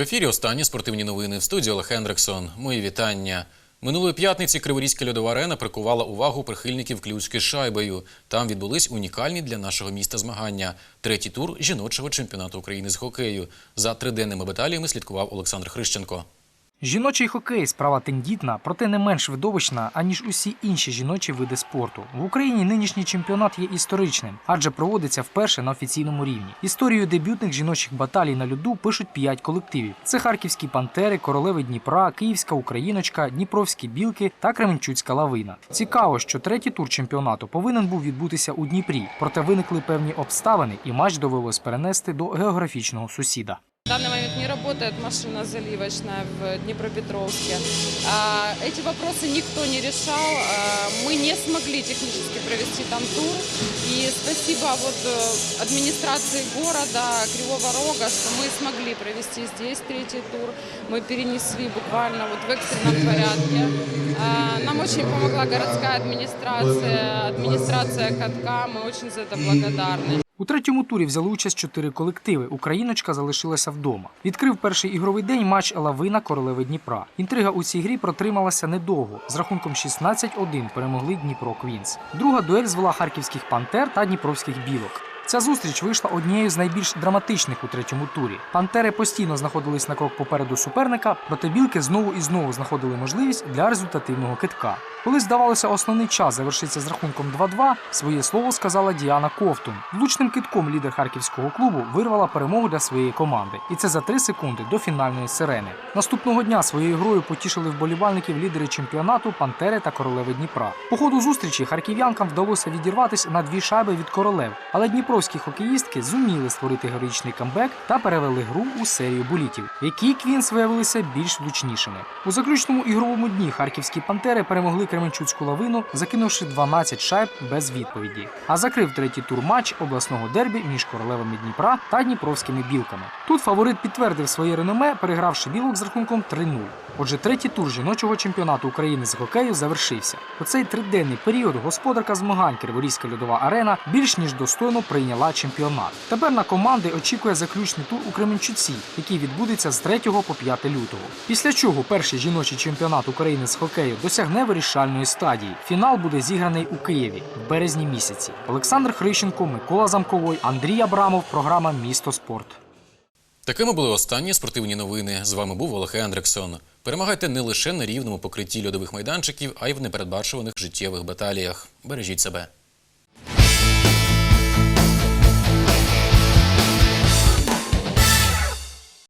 В ефірі останні спортивні новини в студії Олег Хендриксон. Мої вітання. Минулої п'ятниці Криворізька льодова арена прикувала увагу прихильників Клюцьки шайбою. Там відбулись унікальні для нашого міста змагання. Третій тур жіночого чемпіонату України з хокею. За триденними баталіями слідкував Олександр Хрищенко. Жіночий хокей справа тендітна, проте не менш видовищна, аніж усі інші жіночі види спорту. В Україні нинішній чемпіонат є історичним, адже проводиться вперше на офіційному рівні. Історію дебютних жіночих баталій на льоду пишуть п'ять колективів: це харківські пантери, королеви Дніпра, Київська Україночка, Дніпровські білки та Кременчуцька лавина. Цікаво, що третій тур чемпіонату повинен був відбутися у Дніпрі, проте виникли певні обставини, і матч довелось перенести до географічного сусіда. Данный момент не работает машина заливочная в Днепропетровске. А, Эти вопросы никто не решал. А, Мы не смогли технически провести там тур. И спасибо вот э, администрации города Кривого Рога, что мы смогли провести здесь третий тур. Мы перенесли буквально вот в экстренном порядке. А, Нам очень помогла городская администрация, администрация катка. Мы очень за это благодарны. У третьому турі взяли участь чотири колективи. Україночка залишилася вдома. Відкрив перший ігровий день матч Лавина Королеви Дніпра. Інтрига у цій грі протрималася недовго. З рахунком 16-1 перемогли Дніпро Квінс. Друга дуель звела харківських пантер та дніпровських білок. Ця зустріч вийшла однією з найбільш драматичних у третьому турі. Пантери постійно знаходились на крок попереду суперника, проте білки знову і знову знаходили можливість для результативного китка. Коли здавалося, основний час завершиться з рахунком 2-2, своє слово сказала Діана Ковтун. Влучним китком лідер харківського клубу вирвала перемогу для своєї команди, і це за 3 секунди до фінальної сирени. Наступного дня своєю грою потішили вболівальників лідери чемпіонату Пантери та Королеви Дніпра. По ходу зустрічі харків'янкам вдалося відірватися на дві шайби від королев, але дніпровські хокеїстки зуміли створити героїчний камбек та перевели гру у серію болітів, в якій Квінс виявилися більш влучнішими. У заключному ігровому дні харківські пантери перемогли Кременчуцьку лавину, закинувши 12 шайб без відповіді. А закрив третій тур матч обласного дербі між королевами Дніпра та дніпровськими білками. Тут фаворит підтвердив своє реноме, перегравши білок з рахунком 3-0. Отже, третій тур жіночого чемпіонату України з хокею завершився. У цей триденний період господарка змагань Криворізька льодова арена більш ніж достойно прийняла чемпіонат. Тепер на команди очікує заключний тур у Кременчуці, який відбудеться з 3 по 5 лютого. Після чого перший жіночий чемпіонат України з хокею досягне вирішальної стадії. Фінал буде зіграний у Києві в березні місяці. Олександр Хрищенко, Микола Замковой, Андрій Абрамов. Програма Місто спорт. Такими були останні спортивні новини. З вами був Олег Хендриксон. Перемагайте не лише на рівному покритті льодових майданчиків, а й в непередбачуваних життєвих баталіях. Бережіть себе.